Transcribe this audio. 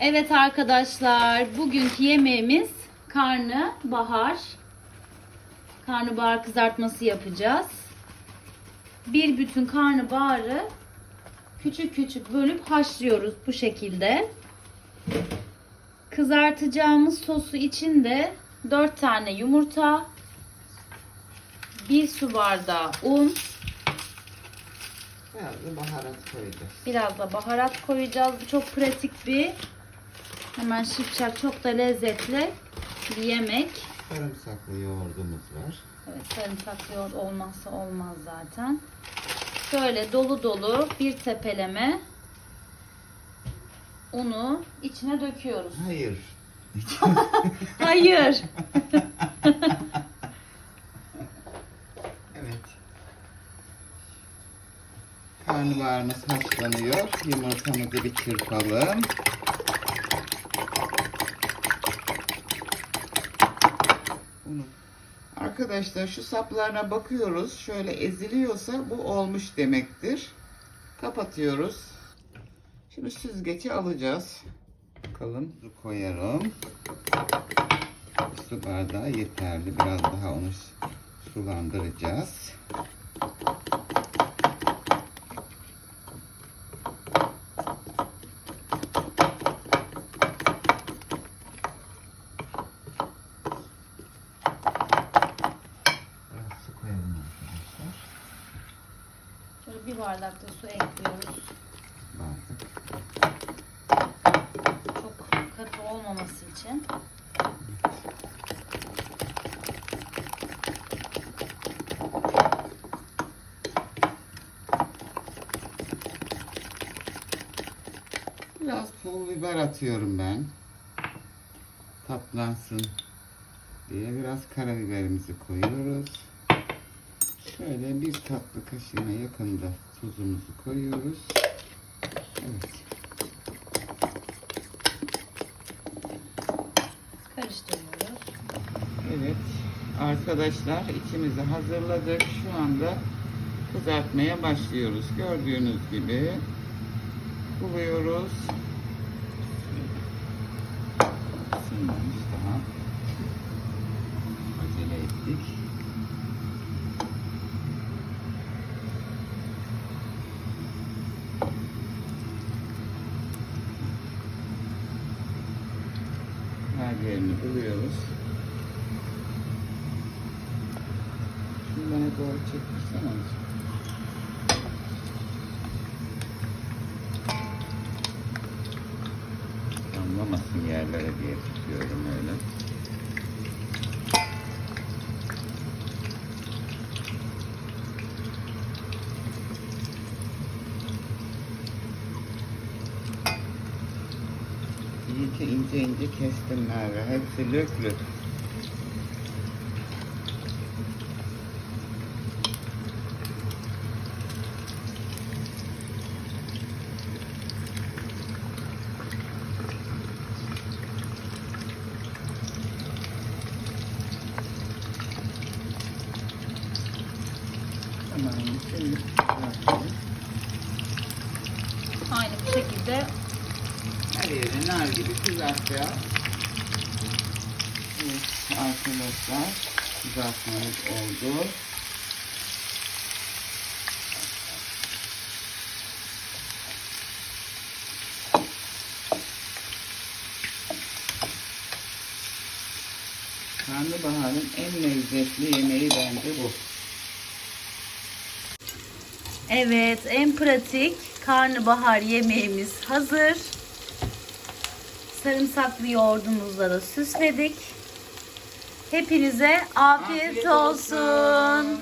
Evet arkadaşlar, bugünkü yemeğimiz karnı bahar. Karnabahar kızartması yapacağız. Bir bütün karnabaharı küçük küçük bölüp haşlıyoruz bu şekilde. Kızartacağımız sosu için de 4 tane yumurta, 1 su bardağı un, Biraz da baharat koyacağız. Biraz da baharat koyacağız. Bu çok pratik bir hemen şipşak çok da lezzetli bir yemek. Sarımsaklı yoğurdumuz var. Evet sarımsak yoğurt olmazsa olmaz zaten. Şöyle dolu dolu bir tepeleme unu içine döküyoruz. Hayır. Hayır. Evet. Karnabaharımız haşlanıyor. Yumurtamızı bir çırpalım. Unu. Arkadaşlar şu saplarına bakıyoruz. Şöyle eziliyorsa bu olmuş demektir. Kapatıyoruz. Şimdi süzgeci alacağız. Bakalım. Su koyarım. Su bardağı yeterli. Biraz daha onu sulandıracağız. Biraz su koyalım arkadaşlar. Şöyle bir bardak da su ekliyoruz. Çok katı olmaması için. Biraz pul biber atıyorum ben. Tatlansın diye biraz karabiberimizi koyuyoruz. Şöyle bir tatlı kaşığına yakında tuzumuzu koyuyoruz. Evet. Karıştırıyoruz. Evet. Arkadaşlar içimizi hazırladık. Şu anda kızartmaya başlıyoruz. Gördüğünüz gibi buluyoruz. Sınmamış daha. Acele ettik. Her yerini buluyoruz. Şunu bana doğru çektirsene. Damlamasın yerlere diye tutuyorum öyle. İyi ki ince ince kestim Merve. Hepsi lök lök. Aynı bu şekilde Her nar gibi kızartacağız. Evet arkadaşlar kızartmamız oldu. Karnabaharın en lezzetli yemeği bence bu. Evet, en pratik karnabahar yemeğimiz hazır. Sarımsaklı yoğurdumuzla da süsledik. Hepinize afiyet, Afiyet olsun. olsun.